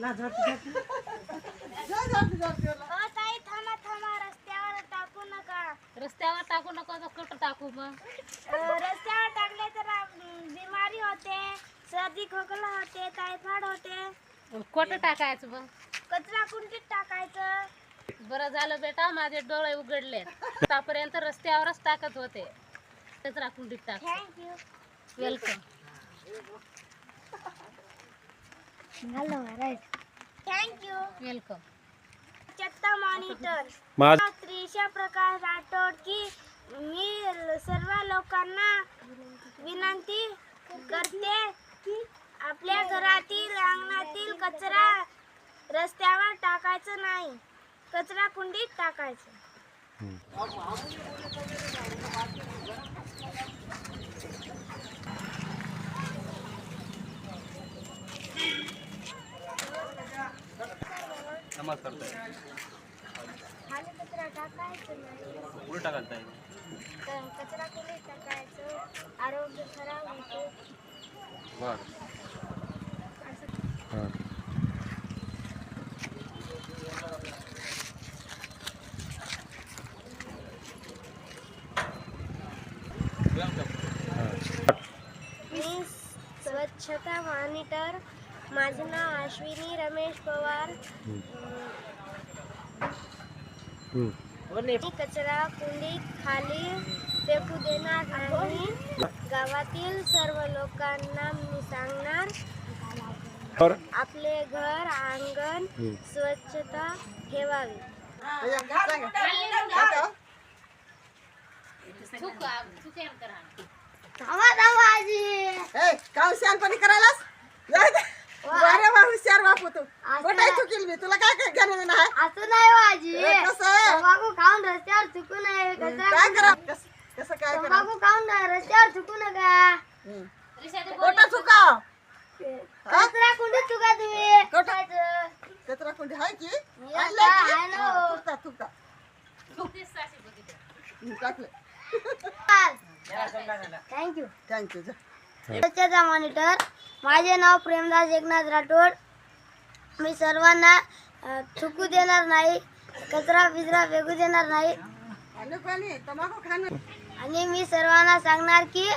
अ, ताई थांबा थांबा रस्त्यावर टाकू नका. रस्त्यावर टाकू नको तर कुठं टाकू मग. अ, रस्त्यावर टाकले तर बिमारी होते सर्दी खोकला होते टायफॉइड होते. कुठं टाकायचं मग. कचरा कुंडीत टाकायचं. बरं झालं बेटा माझे डोळे उघडले आतापर्यंत रस्त्यावरच टाकत होते. कचरा कुंडीत टाक. Thank you welcome thank you welcome चत्ता monitor माझ त्रिशा प्रकाश राठोड की मी सर्व लोकांना विनंती करते की आपल्या घरातील अंगणातील कचरा रस्त्यावर टाकायचं नाही. कचरा कुंडीत टाकायचं. नमस्कार ताई कचरा टाकायचं नाही कुठे टाकाल कचरा टाकायचं आरोग्य खराब होतो बर. मी स्वच्छता मॉनिटर माझं नाव अश्विनी रमेश पवार. मी कचरा कुंडी खाली फेकू देणार नाही गावातील सर्व लोकांना मी सांगणार. और आपले घर अंगण स्वच्छता ठेवावी. थांबा थांबा आजी ए का हुशारपणी करायलास जाऊ दे. अरे वा बापू तू कुठे चुकील मी. तुला काय काय घेणं देणं आहे? असं नाही हो आजी. तंबाखू खाऊन रस्त्यावर चुकू नये. काय करा? कस- कसं काय करा? तंबाखू खाऊन रस्त्यावर चुकू नका. कोटा चुकाव कचरा कुंडीत चुका तुम्ही. कुठं? कचरा कुंडी आहे की? आता आणलंय की? आहे ना हो. थुकता, थुकता. हं, टाकलं. थँक्यू थँक्यू जा स्वच्छता मॉनिटर माझे नाव प्रेमदास एकनाथ राठोड. मी सर्वांना चुकू देणार नाही कचरा बिचरा फेकू देणार नाही. आणि आणि मी सर्वांना सांगणार की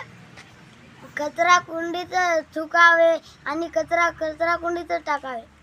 कचरा कुंडीत चुकावे आणि कचरा कचरा कुंडीतच टाकावे.